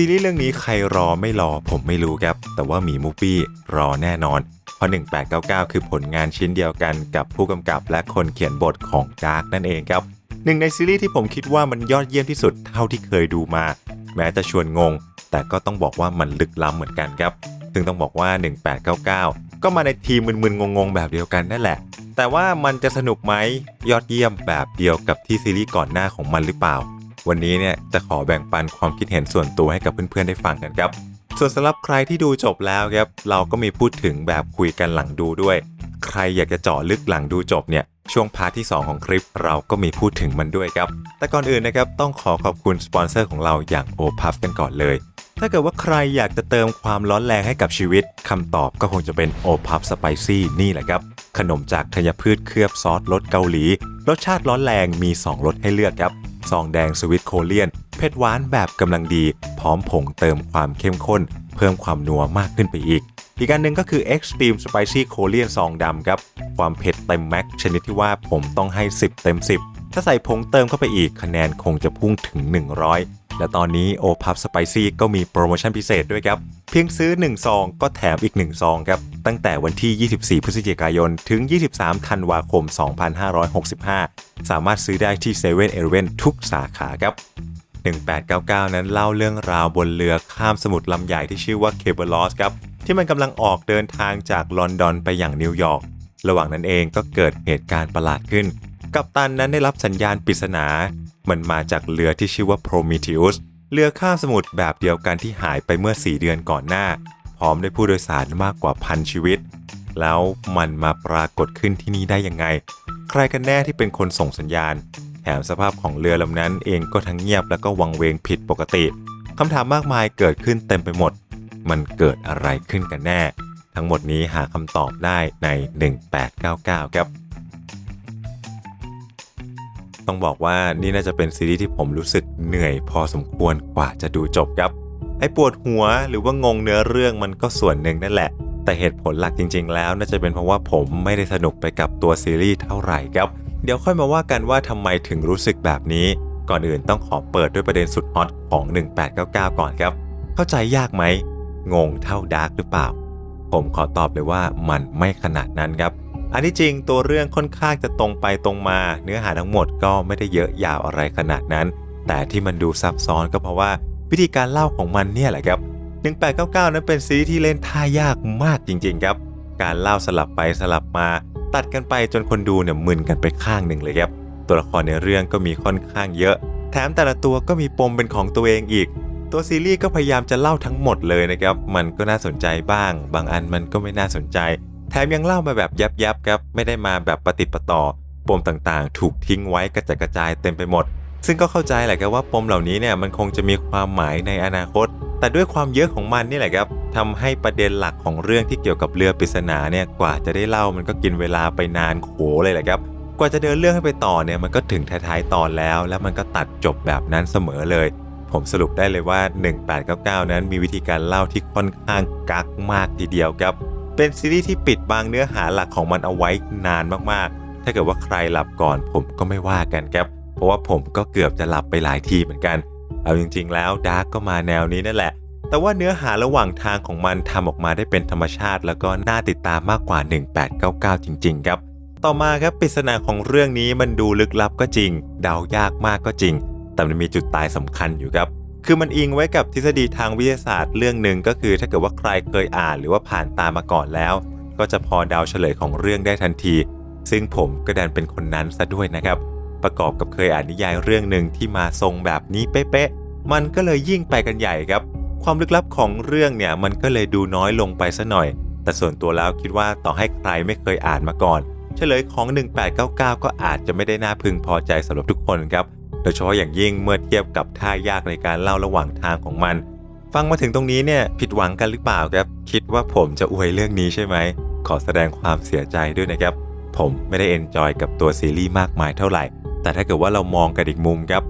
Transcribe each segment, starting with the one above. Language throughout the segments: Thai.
ซีรีส์เรื่องนี้ใครรอไม่รอผมไม่รู้ครับ แต่ว่าหมีมูฟี่รอแน่นอน เพราะ 1899 คือผลงานชิ้นเดียวกันกับผู้กำกับและคนเขียนบทของดาร์กนั่นเองครับหนึ่งในซีรีส์ที่ผมคิดว่ามันยอดเยี่ยมที่สุดเท่าที่เคยดูมา แม้จะชวนงง แต่ก็ต้องบอกว่ามันลึกล้ำเหมือนกันครับ ซึ่งต้องบอกว่า 1899 ก็มาในทีมมึนๆงงๆ แบบเดียวกันนั่นแหละ แต่ว่ามันจะสนุกไหมยอดเยี่ยมแบบเดียวกับที่ซีรีส์ก่อนหน้าของมันหรือเปล่า วันนี้เนี่ยจะขอแบ่งปันความคิดเห็นส่วนตัวให้กับเพื่อนๆได้ฟังกันครับ ส่วนสำหรับใครที่ดูจบแล้วครับเราก็มีพูดถึงแบบคุยกันหลังดูด้วย ใครอยากจะเจาะลึกหลังดูจบเนี่ยช่วงพาร์ทที่ 2 ของคลิปเราก็มีพูดถึงมันด้วยครับ แต่ก่อนอื่นนะครับต้องขอขอบคุณสปอนเซอร์ของเราอย่างโอพัฟกันก่อนเลย ถ้าเกิดว่าใครอยากจะเติมความร้อนแรงให้กับชีวิตคำตอบก็คงจะเป็นโอพัฟสไปซี่นี่แหละครับ ขนมจากธัญพืชเคลือบซอสรสเกาหลี รสชาติร้อนแรงมี 2รสให้เลือกครับ ซองแดงสวิตโคเลียน เผ็ดหวานแบบกำลังดี พร้อมผงเติมความเข้มข้น เพิ่มความนัวมากขึ้นไปอีก อีกอันหนึ่งก็คือ Extreme Spicy Korean ซองดำครับ ความเผ็ดเต็มแม็กชนิดที่ว่าผมต้องให้ 10 เต็ม 10 ถ้าใส่ผงเติมเข้าไปอีกคะแนนคงจะพุ่งถึง 100 และตอนนี้โอพับสไปซี่ก็มีโปรโมชั่นพิเศษด้วยครับ เพียงซื้อ 1 ซอง ก็แถมอีก 1 ซองครับ ตั้งแต่วันที่ 24 พฤศจิกายน ถึง 23 ธันวาคม 2565 สามารถซื้อได้ที่7 e เ e ่ e อทุกสาขาครับ 1899 นั้นเล่าเรื่องราวบนเรือข้ามสมุทรลำใหญ่ที่ชื่อว่าเคเบิลอสครับ ที่มันกำลังออกเดินทางจากลอนดอนไปอย่างนิวยอร์ก ระหว่างนั้นเองก็เกิดเหตุการณ์ประหลาดขึ้น กัปตันนั้นได้รับสัญญาณปริศนา มันมาจากเรือที่ชื่อว่า Prometheus เรือข้ามสมุทรแบบเดียวกันที่หายไปเมื่อ 4 เดือนก่อนหน้า พร้อมด้วยผู้โดยสารมากกว่าพันชีวิต แล้วมันมาปรากฏขึ้นที่นี่ได้ยังไง ใครกันแน่ที่เป็นคนส่งสัญญาณ แถมสภาพของเรือลำนั้นเองก็ทั้งเงียบแล้วก็วังเวงผิดปกติคำถามมากมายเกิดขึ้นเต็มไปหมด มันเกิดอะไรขึ้นกันแน่ ทั้งหมดนี้หาคำตอบได้ใน 1899 ครับ ต้องบอกว่านี่น่าจะเป็นซีรีส์ที่ผมรู้สึกเหนื่อยพอสมควรกว่าจะดูจบครับ ไอ้ปวดหัวหรือว่างงเนื้อเรื่องมันก็ส่วนหนึ่งนั่นแหละ แต่เหตุผลหลักจริง ๆ แล้ว น่าจะเป็นเพราะว่าผมไม่ได้สนุกไปกับตัวซีรีส์เท่าไหร่ครับ เดี๋ยวค่อยมาว่ากันว่าทำไมถึงรู้สึกแบบนี้ ก่อนอื่นต้องขอเปิดด้วยประเด็นสุดฮอตของ 1899 ก่อนครับ เข้าใจยากไหมงงเท่าดาร์กหรือเปล่า ผมขอตอบเลยว่ามันไม่ขนาดนั้นครับ อันที่จริงตัวเรื่องค่อนข้างจะตรงไปตรงมา เนื้อหาทั้งหมดก็ไม่ได้เยอะยาวอะไรขนาดนั้น แต่ที่มันดูซับซ้อนก็เพราะว่าวิธีการเล่าของมันเนี่ยแหละครับ1899 นั้นเป็นซีรีส์ที่เล่นท่ายากมากจริง ๆ ครับ การเล่าสลับไปสลับมา ตัดกันไปจนคนดูเนี่ยมึนกันไปข้างหนึ่งเลยครับ ตัวละครในเรื่องก็มีค่อนข้างเยอะ แถมแต่ละตัวก็มีปมเป็นของตัวเองอีก ตัวซีรีส์ก็พยายามจะเล่าทั้งหมดเลยนะครับ มันก็น่าสนใจบ้าง บางอันมันก็ไม่น่าสนใจ แถมยังเล่ามาแบบยับๆครับไม่ได้มาแบบปฏิปต่อ ปมต่างๆ ถูกทิ้งไว้กระจัดกระจายเต็มไปหมด ซึ่งก็เข้าใจแหละครับว่าปมเหล่านี้เนี่ยมันคงจะมีความหมายในอนาคต แต่ด้วยความเยอะของมันนี่แหละครับทำให้ประเด็นหลักของเรื่องที่เกี่ยวกับเรือปริศนาเนี่ยกว่าจะได้เล่ามันก็กินเวลาไปนานโขเลยแหละครับกว่าจะเดินเรื่องให้ไปต่อเนี่ยมันก็ถึงท้ายๆตอนแล้ว แล้วมันก็ตัดจบแบบนั้นเสมอเลย ผมสรุปได้เลยว่า 1899 นั้นมีวิธีการเล่าที่ค่อนข้างกักมากทีเดียวครับ เป็นซีรีส์ที่ปิดบังเนื้อหาหลักของมันเอาไว้นานมากๆ ถ้าเกิดว่าใครหลับก่อน ผมก็ไม่ว่ากันครับ เพราะว่าผมก็เกือบจะหลับไปหลายทีเหมือนกัน เอาจริง ๆ แล้วดาร์กก็มาแนวนี้นั่นแหละ แต่ว่าเนื้อหาระหว่างทางของมันทำออกมาได้เป็นธรรมชาติ แล้วก็น่าติดตามมากกว่า 1899 จริง ๆ ครับ ต่อมาครับปริศนาของเรื่องนี้มันดูลึกลับก็จริง เดายากมากก็จริง แต่มันมีจุดตายสำคัญอยู่ครับ คือมันอิงไว้กับทฤษฎีทางวิทยาศาสตร์เรื่องหนึ่งก็คือ ถ้าเกิดว่าใครเคยอ่านหรือว่าผ่านตามาก่อนแล้ว ก็จะพอเดาเฉลยของเรื่องได้ทันที ซึ่งผมก็ดันเป็นคนนั้นซะด้วยนะครับ ประกอบกับเคยอ่านนิยายเรื่องหนึ่งที่มาทรงแบบนี้เป๊ะๆมันก็เลยยิ่งไปกันใหญ่ครับ ความลึกลับของเรื่องเนี่ยมันก็เลยดูน้อยลงไปซะหน่อย แต่ส่วนตัวแล้วคิดว่าต่อให้ใครไม่เคยอ่านมาก่อน เฉลยของ 1899 ก็อาจจะไม่ได้น่าพึงพอใจสำหรับทุกคนครับ ยเฉพาะอย่างยิ่งเมื่อเทียบกับท่ายากในการเล่าระหว่างทางของมัน ฟังมาถึงตรงนี้เนี่ยผิดหวังกันหรือเปล่าครับ คิดว่าผมจะอวยเรื่องนี้ใช่ไหม ขอแสดงความเสียใจด้วยนะครับ ผมไม่ได้เอนจอยกับตัวซีรีส์มากมายเท่าไหร่ แต่ถ้าเกิดว่าเรามองกันอีกมุมครับ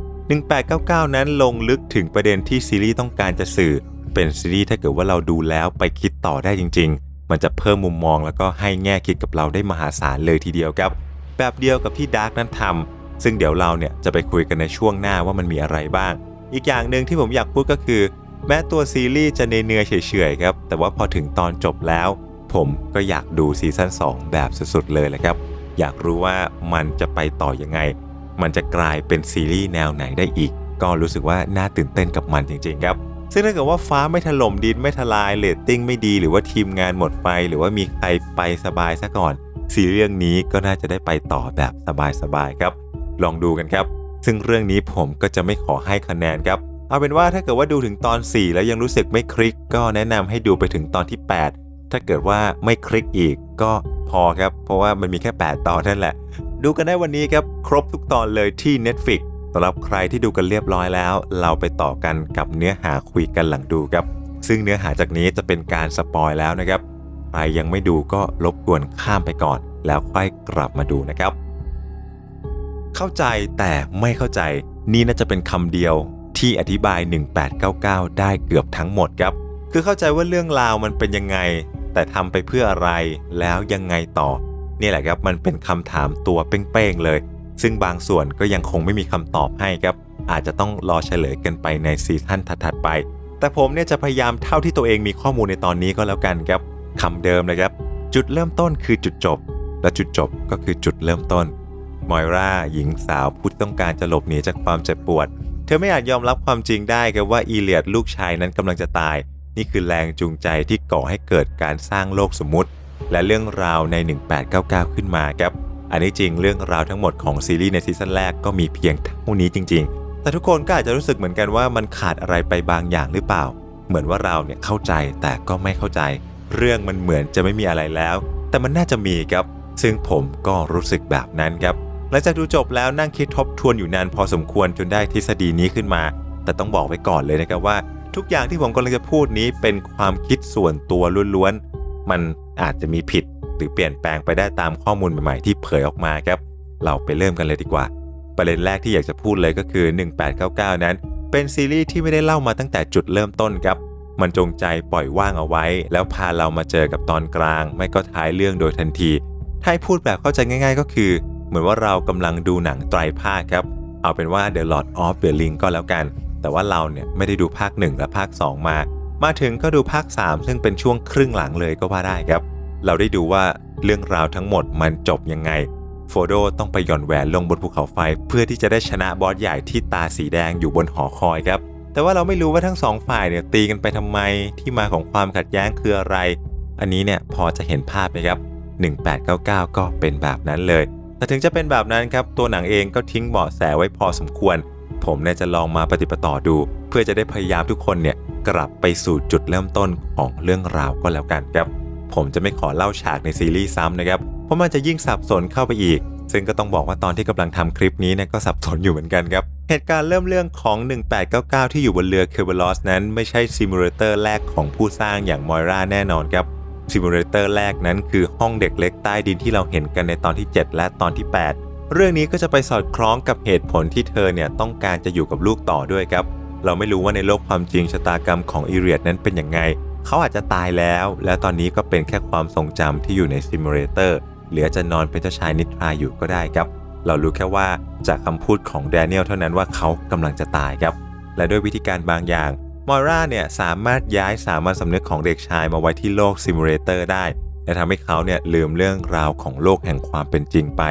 1899 นั้นลงลึกถึงประเด็นที่ซีรีส์ต้องการจะสื่อ เป็นซีรีส์ถ้าเกิดว่าเราดูแล้วไปคิดต่อได้จริง ๆ มันจะเพิ่มมุมมองแล้วก็ให้แง่คิดกับเราได้มหาศาลเลยทีเดียวครับ แบบเดียวกับที่ดาร์กนั้นทำ ซึ่งเดี๋ยวเราเนี่ยจะไปคุยกันในช่วงหน้าว่ามันมีอะไรบ้าง อีกอย่างหนึ่งที่ผมอยากพูดก็คือ แม้ตัวซีรีส์จะเนื้อเฉยๆครับ แต่ว่าพอถึงตอนจบแล้ว ผมก็อยากดูซีซั่น2 แบบสุดๆเลยแหละครับ อยากรู้ว่ามันจะไปต่อยังไง มันจะกลายเป็นซีรีส์แนวไหนได้อีก ก็รู้สึกว่าน่าตื่นเต้นกับมันจริงๆครับ ซึ่งถ้าเกิดว่าฟ้าไม่ถล่มดินไม่ทลายเรตติ้งไม่ดี หรือว่าทีมงานหมดไฟหรือว่ามีใครไปสบายซะก่อนซีรีส์เรื่องนี้ก็น่าจะได้ไปต่อแบบสบายๆครับ ลองดูกันครับ ซึ่งเรื่องนี้ผมก็จะไม่ขอให้คะแนนครับ เอาเป็นว่าถ้าเกิดว่าดูถึงตอน 4 แล้วยังรู้สึกไม่คลิก ก็แนะนำให้ดูไปถึงตอนที่ 8 ถ้าเกิดว่าไม่คลิกอีกก็พอครับ เพราะว่ามันมีแค่ 8 ตอนนั่นแหละ ดูกันได้วันนี้ครับ ครบทุกตอนเลยที่ Netflix สำหรับใครที่ดูกันเรียบร้อยแล้ว เราไปต่อกันกับเนื้อหาคุยกันหลังดูครับ ซึ่งเนื้อหาจากนี้จะเป็นการสปอยแล้วนะครับ ใครยังไม่ดูก็รบกวนข้ามไปก่อน แล้วค่อยกลับมาดูนะครับ เข้าใจแต่ไม่เข้าใจ นี่น่าจะเป็นคำเดียวที่อธิบาย 1899 ได้เกือบทั้งหมดครับ คือเข้าใจว่าเรื่องราวมันเป็นยังไง แต่ทำไปเพื่ออะไรแล้วยังไงต่อ นี่แหละครับมันเป็นคำถามตัวเป้งๆเลย ซึ่งบางส่วนก็ยังคงไม่มีคำตอบให้ครับ อาจจะต้องรอเฉลยกันไปในซีซั่นถัดๆไป แต่ผมเนี่ยจะพยายามเท่าที่ตัวเองมีข้อมูลในตอนนี้ก็แล้วกันครับคำเดิมเลยครับ จุดเริ่มต้นคือจุดจบ และจุดจบก็คือจุดเริ่มต้น มอยราหญิงสาวผู้ที่ต้องการจะหลบหนีจากความเจ็บปวด เธอไม่อาจยอมรับความจริงได้ครับว่าอีเลียดลูกชายนั้นกำลังจะตาย นี่คือแรงจูงใจที่ก่อให้เกิดการสร้างโลกสมมุติ และเรื่องราวใน 1899 ขึ้นมาครับ อันนี้จริงเรื่องราวทั้งหมดของซีรีส์ในซีซั่นแรกก็มีเพียงเท่านี้จริง ๆ แต่ทุกคนก็อาจจะรู้สึกเหมือนกันว่ามันขาดอะไรไปบางอย่างหรือเปล่า เหมือนว่าเราเนี่ยเข้าใจแต่ก็ไม่เข้าใจ เรื่องมันเหมือนจะไม่มีอะไรแล้ว แต่มันน่าจะมีครับซึ่งผมก็รู้สึกแบบนั้นครับ หลังจากดูจบแล้วนั่งคิดทบทวนอยู่นานพอสมควรจนได้ทฤษฎีนี้ขึ้นมา แต่ต้องบอกไว้ก่อนเลยนะครับว่า ทุกอย่างที่ผมกำลังจะพูดนี้เป็นความคิดส่วนตัวล้วนๆ มันอาจจะมีผิดหรือเปลี่ยนแปลงไปได้ตามข้อมูลใหม่ๆ ที่เผยออกมาครับ เราไปเริ่มกันเลยดีกว่า ประเด็นแรกที่อยากจะพูดเลยก็คือ 1899 นั้น เป็นซีรีส์ที่ไม่ได้เล่ามาตั้งแต่จุดเริ่มต้นครับ มันจงใจปล่อยว่างเอาไว้ แล้วพาเรามาเจอกับตอนกลาง ไม่ก็ท้ายเรื่องโดยทันที ถ้าให้พูดแบบเข้าใจง่าย ๆ ก็คือ เหมือนว่าเรากำลังดูหนังไตรภาคครับ เอาเป็นว่า The Lord of the Ring ก็แล้วกัน แต่ว่าเราเนี่ยไม่ได้ดูภาค 1 และภาค 2 มา มาถึงก็ดูภาค 3 ซึ่งเป็นช่วงครึ่งหลังเลยก็ว่าได้ครับ เราได้ดูว่าเรื่องราวทั้งหมดมันจบยังไง โฟโดต้องไปหย่อนแหวนลงบนภูเขาไฟ เพื่อที่จะได้ชนะบอสใหญ่ที่ตาสีแดงอยู่บนหอคอยครับ แต่ว่าเราไม่รู้ว่าทั้งสองฝ่ายเนี่ยตีกันไปทำไม ที่มาของความขัดแย้งคืออะไร อันนี้เนี่ยพอจะเห็นภาพไหมครับ 1899 ก็เป็นแบบนั้นเลย แต่ถึงจะเป็นแบบนั้นครับตัวหนังเองก็ทิ้งเบาะแสไว้พอสมควร ผมเนี่ยจะลองมาปฏิปต่อดู เพื่อจะได้พยายามทุกคนเนี่ยกลับไปสู่จุดเริ่มต้นของเรื่องราวก็แล้วกันครับ ผมจะไม่ขอเล่าฉากในซีรีส์ซ้ำนะครับเพราะมันจะยิ่งสับสนเข้าไปอีก ซึ่งก็ต้องบอกว่าตอนที่กำลังทำคลิปนี้เนี่ยก็สับสนอยู่เหมือนกันครับเหตุการณ์เริ่มเรื่องของ 1899 ที่อยู่บนเรือเคเบลอสนั้นไม่ใช่ซิมูเลเตอร์แรกของผู้สร้างอย่างมอยราแน่นอนครับ ซิมูเลเตอร์แรกนั้นคือห้องเด็กเล็กใต้ดินที่เราเห็นกันในตอนที่ 7 และตอนที่ 8 เรื่องนี้ก็จะไปสอดคล้องกับเหตุผลที่เธอเนี่ยต้องการจะอยู่กับลูกต่อด้วยครับ เราไม่รู้ว่าในโลกความจริงชะตากรรมของอีเรียดนั้นเป็นยังไง เขาอาจจะตายแล้ว และตอนนี้ก็เป็นแค่ความทรงจำที่อยู่ในซิมูเลเตอร์เหลือจะนอนเป็นเจ้าชายนิทราอยู่ก็ได้ครับ เรารู้แค่ว่าจากคำพูดของแดเนียลเท่านั้นว่าเขากำลังจะตายครับ และด้วยวิธีการบางอย่าง มอร่าเนี่ยสามารถย้ายสามัญสำนึกของเด็กชายมาไว้ที่โลกซิมูเลเตอร์ได้ และทำให้เขาเนี่ยลืมเรื่องราวของโลกแห่งความเป็นจริงไป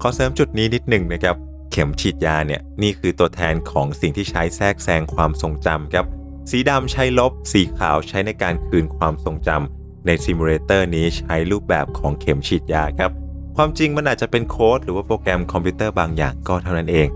ขอเสริมจุดนี้นิดหนึ่งนะครับ เข็มฉีดยาเนี่ยนี่คือตัวแทนของสิ่งที่ใช้แทรกแซงความทรงจำครับ สีดำใช้ลบ สีขาวใช้ในการคืนความทรงจำในซิมูเลเตอร์นี้ใช้รูปแบบของเข็มฉีดยาครับ ความจริงมันอาจจะเป็นโค้ดหรือว่าโปรแกรมคอมพิวเตอร์บางอย่างก็เท่านั้นเอง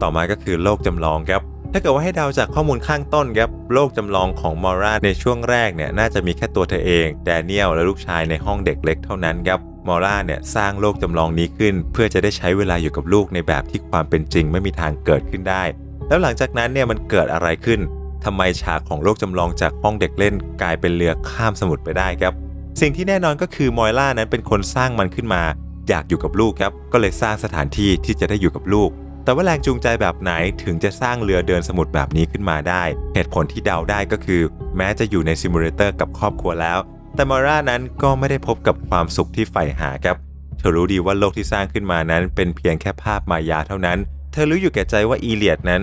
ต่อมาก็คือโลกจำลองครับ ถ้าเกิดว่าให้เดาจากข้อมูลข้างต้นครับโลกจำลองของมอร่าในช่วงแรกเนี่ยน่าจะมีแค่ตัวเธอเองแดเนียลและลูกชายในห้องเด็กเล็กเท่านั้นครับมอร่าเนี่ยสร้างโลกจำลองนี้ขึ้น เพื่อจะได้ใช้เวลาอยู่กับลูกในแบบที่ความเป็นจริงไม่มีทางเกิดขึ้นได้ แล้วหลังจากนั้นเนี่ยมันเกิดอะไรขึ้นทำไมฉากของโลกจำลองจากห้องเด็กเล่นกลายเป็นเรือข้ามสมุทรไปได้ครับ สิ่งที่แน่นอนก็คือมอยล่านั้นเป็นคนสร้างมันขึ้นมา อยากอยู่กับลูกครับ ก็เลยสร้างสถานที่ที่จะได้อยู่กับลูก แต่ว่าแรงจูงใจแบบไหนถึงจะสร้างเรือเดินสมุทรแบบนี้ขึ้นมาได้ เหตุผลที่เดาได้ก็คือ แม้จะอยู่ในซิมูเลเตอร์กับครอบครัวแล้ว แต่มอร่านั้นก็ไม่ได้พบกับความสุขที่ใฝ่หาครับ เธอรู้ดีว่าโลกที่สร้างขึ้นมานั้น เป็นเพียงแค่ภาพมายาเท่านั้น เธอรู้อยู่แก่ใจว่าอีเลียดนั้น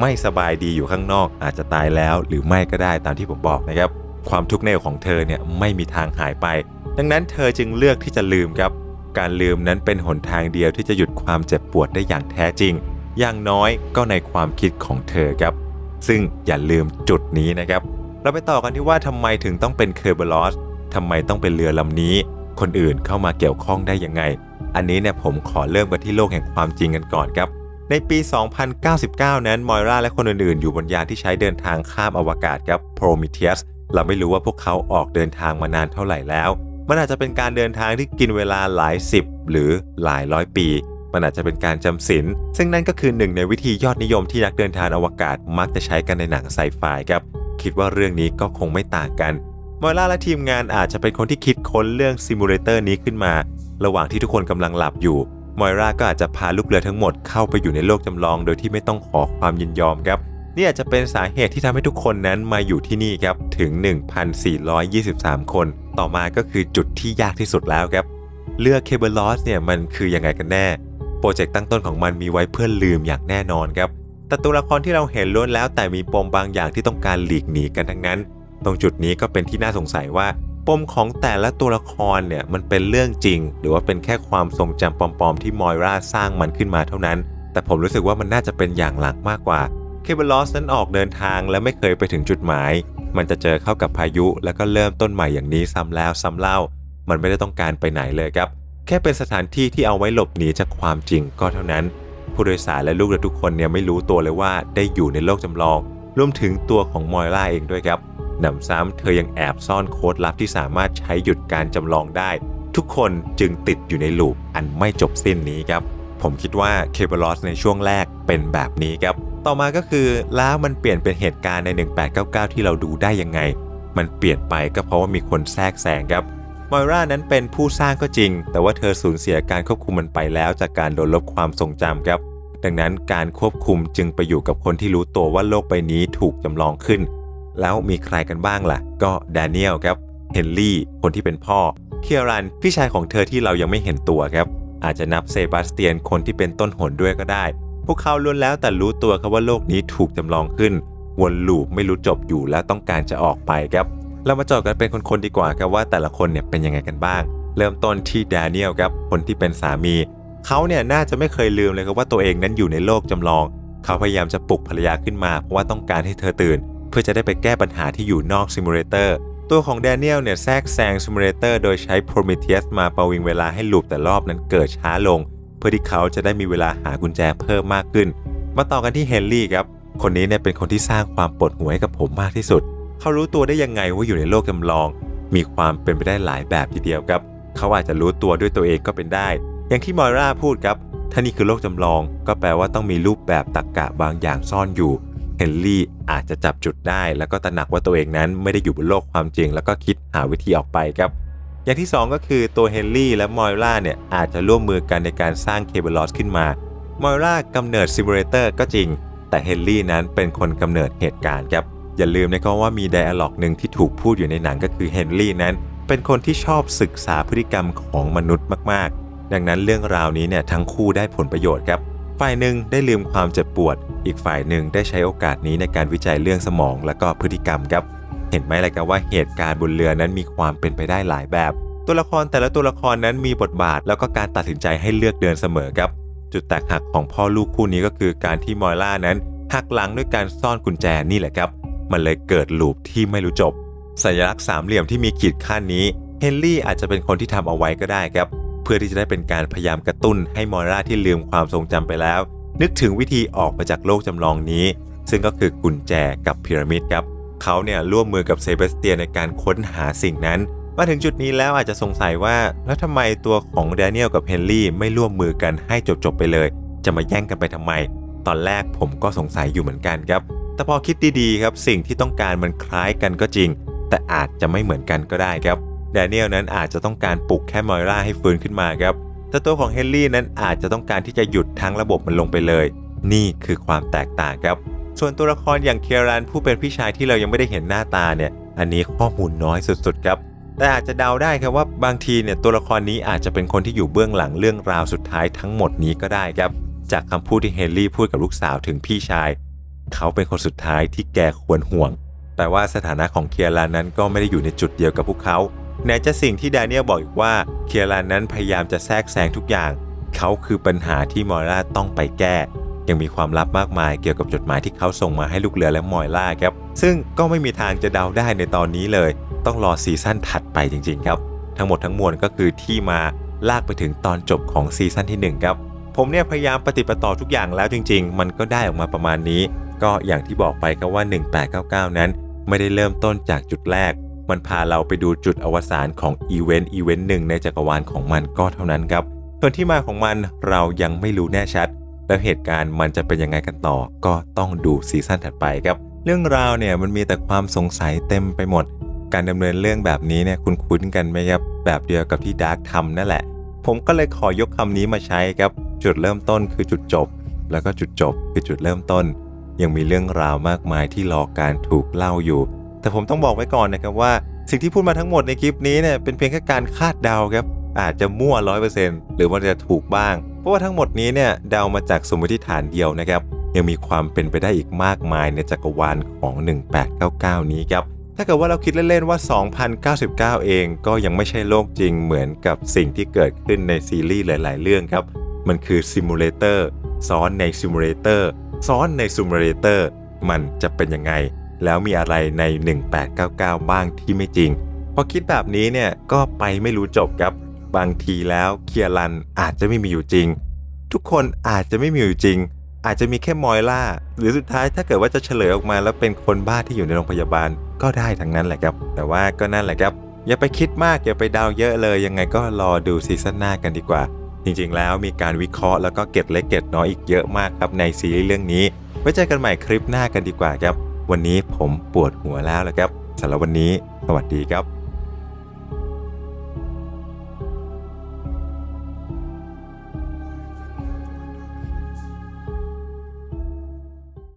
ไม่สบายดีอยู่ข้างนอก อาจจะตายแล้ว หรือไม่ก็ได้ตามที่ผมบอกนะครับ ความทุกข์ในของเธอเนี่ยไม่มีทางหายไป ดังนั้นเธอจึงเลือกที่จะลืมครับ การลืมนั้นเป็นหนทางเดียวที่จะหยุดความเจ็บปวดได้อย่างแท้จริง อย่างน้อยก็ในความคิดของเธอครับ ซึ่งอย่าลืมจุดนี้นะครับ เราไปต่อกันที่ว่าทำไมถึงต้องเป็นเคอร์เบลอสทำไมต้องเป็นเรือลำนี้ คนอื่นเข้ามาเกี่ยวข้องได้ยังไง อันนี้เนี่ยผมขอเริ่มกันที่โลกแห่งความจริงกันก่อนครับ ในปี 2099 นั้นมอยราและคนอื่นๆ อยู่บนยานที่ใช้เดินทางข้ามอวกาศครับ Prometheus เราไม่รู้ว่าพวกเขาออกเดินทางมานานเท่าไหร่แล้ว มันอาจจะเป็นการเดินทางที่กินเวลาหลายสิบหรือหลายร้อยปี มันอาจจะเป็นการจำศีลซึ่งนั่นก็คือหนึ่งในวิธียอดนิยมที่นักเดินทางอวกาศมักจะใช้กันในหนังไซไฟครับคิดว่าเรื่องนี้ก็คงไม่ต่างกันมอยล่าและทีมงานอาจจะเป็นคนที่คิดค้นเรื่องซิมูเลเตอร์นี้ขึ้นมา ระหว่างที่ทุกคนกำลังหลับอยู่ มอยราก็อาจจะพาลูกเรือทั้งหมดเข้าไปอยู่ในโลกจำลอง โดยที่ไม่ต้องขอความยินยอมครับ นี่อาจจะเป็นสาเหตุที่ทำให้ทุกคนนั้นมาอยู่ที่นี่ครับถึง 1,423 คน ต่อมาก็คือจุดที่ยากที่สุดแล้วครับเรือกเคเบิลลอสเนี่ยมันคือยังไงกันแน่ โปรเจกต์ตั้งต้นของมันมีไว้เพื่อลืมอย่างแน่นอนครับ แต่ตัวละครที่เราเห็นล้วนแล้ว แต่มีปมบางอย่างที่ต้องการหลีกหนีกันทั้งนั้น ตรงจุดนี้ก็เป็นที่น่าสงสัยว่า ปมของแต่ละตัวละครเนี่ยมันเป็นเรื่องจริง หรือว่าเป็นแค่ความทรงจำปลอมๆที่มอยราสร้างมันขึ้นมาเท่านั้น แต่ผมรู้สึกว่ามันน่าจะเป็นอย่างหลักมากกว่า เคเบิลลอสนั้นออกเดินทางและไม่เคยไปถึงจุดหมาย มันจะเจอเข้ากับพายุแล้วก็เริ่มต้นใหม่อย่างนี้ซ้ำแล้วซ้ำเล่า มันไม่ได้ต้องการไปไหนเลยครับ แค่เป็นสถานที่ที่เอาไว้หลบหนีจากความจริงก็เท่านั้น ผู้โดยสารและลูกเรือทุกคนเนี่ยไม่รู้ตัวเลยว่าได้อยู่ในโลกจำลอง รวมถึงตัวของมอยล่าเองด้วยครับหนำซ้ำเธอยังแอบซ่อนโค้ดลับที่สามารถใช้หยุดการจำลองได้ ทุกคนจึงติดอยู่ในลูปอันไม่จบสิ้นนี้ครับ ผมคิดว่าเคเบิลอสในช่วงแรกเป็นแบบนี้ครับ ต่อมาก็คือแล้วมันเปลี่ยนเป็นเหตุการณ์ใน 1899 ที่เราดูได้ยังไง มันเปลี่ยนไปก็เพราะว่ามีคนแทรกแซงครับมอยรานั้นเป็นผู้สร้างก็จริง แต่ว่าเธอสูญเสียการควบคุมมันไปแล้วจากการโดนลบความทรงจำครับ ดังนั้นการควบคุมจึงไปอยู่กับคนที่รู้ตัวว่าโลกใบนี้ถูกจำลองขึ้น แล้วมีใครกันบ้างล่ะ ก็แดเนียลครับ เฮนรี่ คนที่เป็นพ่อ เคียรัน พี่ชายของเธอที่เรายังไม่เห็นตัวครับ อาจจะนับเซบาสเตียนคนที่เป็นต้นหนด้วยก็ได้ วกเขาล้วนแล้วแต่รู้ตัวครับว่าโลกนี้ถูกจำลองขึ้น วนลูปไม่รู้จบอยู่และต้องการจะออกไปครับ เรามาเจาะกันเป็นคนๆดีกว่าครับว่าแต่ละคนเนี่ยเป็นยังไงกันบ้าง เริ่มต้นที่แดเนียลครับคนที่เป็นสามี เขาเนี่ยน่าจะไม่เคยลืมเลยครับว่าตัวเองนั้นอยู่ในโลกจำลอง เขาพยายามจะปลุกภรรยาขึ้นมาเพราะว่าต้องการให้เธอตื่น เพื่อจะได้ไปแก้ปัญหาที่อยู่นอกซิมูเลเตอร์ตัวของแดเนียลเนี่ยแทรกแซงซิมูเลเตอร์โดยใช้ Prometheus มาประวิงเวลาให้ลูปแต่รอบนั้นเกิดช้าลง เพื่อที่เขาจะได้มีเวลาหากุญแจเพิ่มมากขึ้น มาต่อกันที่เฮนรี่ครับ คนนี้เนี่ยเป็นคนที่สร้างความปวดหัวให้กับผมมากที่สุด เขารู้ตัวได้ยังไงว่าอยู่ในโลกจำลอง มีความเป็นไปได้หลายแบบทีเดียวครับ เขาอาจจะรู้ตัวด้วยตัวเองก็เป็นได้ อย่างที่มอยราพูดครับ ถ้านี่คือโลกจำลอง ก็แปลว่าต้องมีรูปแบบตรรกกะบางอย่างซ่อนอยู่เฮนรี่อาจจะจับจุดได้ แล้วก็ตระหนักว่าตัวเองนั้นไม่ได้อยู่บนโลกความจริง แล้วก็คิดหาวิธีออกไปครับ อย่างที่ 2 ก็คือตัวเฮนรี่และมอยราเนี่ยอาจจะร่วมมือกันในการสร้างเคเบิลลอสขึ้นมามอยรากำเนิดซิมูเลเตอร์ก็จริง แต่เฮนรี่นั้นเป็นคนกำเนิดเหตุการณ์ครับ อย่าลืมนะครับว่ามีไดอะล็อกหนึ่งที่ถูกพูดอยู่ในหนังก็คือเฮนรี่นั้น เป็นคนที่ชอบศึกษาพฤติกรรมของมนุษย์มากๆ ดังนั้นเรื่องราวนี้เนี่ยทั้งคู่ได้ผลประโยชน์ครับฝ่ายหนึ่งได้ลืมความเจ็บปวด อีกฝ่ายหนึ่งได้ใช้โอกาสนี้ในการวิจัยเรื่องสมองและก็พฤติกรรมครับ เห็นไหมล่ะครับว่าเหตุการณ์บนเรือนั้นมีความเป็นไปได้หลายแบบ ตัวละครแต่ละตัวละครนั้นมีบทบาท แล้วก็การตัดสินใจให้เลือกเดินเสมอครับ จุดแตกหักของพ่อลูกคู่นี้ก็คือการที่มอยล่านั้นหักหลังด้วยการซ่อนกุญแจนี่แหละครับ มันเลยเกิดลูปที่ไม่รู้จบ สัญลักษณ์สามเหลี่ยมที่มีขีดขั้นนี้เฮนรี่อาจจะเป็นคนที่ทำเอาไว้ก็ได้ครับ เพื่อที่จะได้เป็นการพยายามกระตุ้นให้มอร่าที่ลืมความทรงจำไปแล้ว นึกถึงวิธีออกมาจากโลกจำลองนี้ ซึ่งก็คือกุญแจกับพีระมิดครับ เขาเนี่ยร่วมมือกับเซบาสเตียนในการค้นหาสิ่งนั้น มาถึงจุดนี้แล้วอาจจะสงสัยว่า แล้วทำไมตัวของแดเนียลกับเฮนรี่ไม่ร่วมมือกันให้จบๆไปเลย จะมาแย่งกันไปทำไม ตอนแรกผมก็สงสัยอยู่เหมือนกันครับ แต่พอคิดดีๆครับสิ่งที่ต้องการมันคล้ายกันก็จริง แต่อาจจะไม่เหมือนกันก็ได้ครับแดเนียลนั้นอาจจะต้องการปลุกแค่มอยราให้ฟื้นขึ้นมาครับแต่ตัวของเฮนรี่นั้นอาจจะต้องการที่จะหยุดทั้งระบบมันลงไปเลย นี่คือความแตกต่างครับ ส่วนตัวละครอย่างเคียรันผู้เป็นพี่ชายที่เรายังไม่ได้เห็นหน้าตาเนี่ย อันนี้ข้อมูลน้อยสุดๆครับ แต่อาจจะเดาได้ครับว่าบางทีเนี่ยตัวละครนี้อาจจะเป็นคนที่อยู่เบื้องหลังเรื่องราวสุดท้ายทั้งหมดนี้ก็ได้ครับ จากคำพูดที่เฮนรี่พูดกับลูกสาวถึงพี่ชาย เขาเป็นคนสุดท้ายที่แกควรห่วง แต่ว่าสถานะของเคียรันนั้นก็ไม่ได้อยู่ในจุดเดียวกับพวกเขาไหนจะสิ่งที่ดเนียลบอกอีกว่าเคียรันนั้นพยายามจะแทรกแซงทุกอย่าง เขาคือปัญหาที่มอร่าต้องไปแก้ ยังมีความลับมากมายเกี่ยวกับจดหมายที่เขาส่งมาให้ลูกเรือและมอยล่าครับ ซึ่งก็ไม่มีทางจะเดาได้ในตอนนี้เลย ต้องรอซีซั่นถัดไปจริง ๆ ครับ ทั้งหมดทั้งมวลก็คือที่มาลากไปถึงตอนจบของซีซั่นที่1ครับผมเนี่ยพยายามปฏิปต่อทุกอย่างแล้วจริง ๆ มันก็ได้ออกมาประมาณนี้ ก็อย่างที่บอกไปครับว่า 1899 นั้น ไม่ได้เริ่มต้นจากจุดแรก มันพาเราไปดูจุดอวสานของอีเวนต์อีเวนต์หนึ่งในจักรวาลของมันก็เท่านั้นครับส่วนที่มาของมันเรายังไม่รู้แน่ชัด แล้วเหตุการณ์มันจะเป็นยังไงกันต่อ ก็ต้องดูซีซั่นถัดไปครับ เรื่องราวเนี่ยมันมีแต่ความสงสัยเต็มไปหมด การดำเนินเรื่องแบบนี้เนี่ยคุณคุ้นๆกันไหมครับแบบเดียวกับที่ดาร์กทำนั่นแหละ ผมก็เลยขอยกคำนี้มาใช้ครับจุดเริ่มต้นคือจุดจบ แล้วก็จุดจบคือจุดเริ่มต้น ยังมีเรื่องราวมากมายที่รอการถูกเล่าอยู่ แต่ผมต้องบอกไว้ก่อนนะครับว่า สิ่งที่พูดมาทั้งหมดในคลิปนี้เนี่ยเป็นเพียงแค่การคาดเดาครับอาจจะมั่ว100%หรือมันจะถูกบ้าง เพราะว่าทั้งหมดนี้เนี่ยเดามาจากสมมติฐานเดียวนะครับ ยังมีความเป็นไปได้อีกมากมายในจักรวาลของ 1899 นี้ครับถ้าเกิดว่าเราคิดเล่น ๆ ว่า 2099 เองก็ยังไม่ใช่โลกจริงเหมือนกับสิ่งที่เกิดขึ้นในซีรีส์หลาย ๆ เรื่องครับ มันคือซิมูเลเตอร์ซ้อนในซิมูเลเตอร์ซ้อนในซิมูเลเตอร์มันจะเป็นยังไง แล้วมีอะไรใน 1899 บ้างที่ไม่จริง พอคิดแบบนี้เนี่ยก็ไปไม่รู้จบครับ บางทีแล้วเคียรันอาจจะไม่มีอยู่จริง ทุกคนอาจจะไม่มีอยู่จริง อาจจะมีแค่มอยล่า หรือสุดท้ายถ้าเกิดว่าจะเฉลยออกมาแล้วเป็นคนบ้าที่อยู่ในโรงพยาบาลก็ได้ทั้งนั้นแหละครับ แต่ว่าก็นั่นแหละครับ อย่าไปคิดมากอย่าไปเดาเยอะเลย ยังไงก็รอดูซีซั่นหน้ากันดีกว่า จริงๆ แล้วมีการวิเคราะห์แล้วก็เก็ดเล็กเก็ดน้อยอีกเยอะมากครับในซีรีส์เรื่องนี้ไว้เจอกันใหม่คลิปหน้ากันดีกว่าครับ วันนี้ผมปวดหัวแล้วแหละครับสำหรับวันนี้ สวัสดีครับ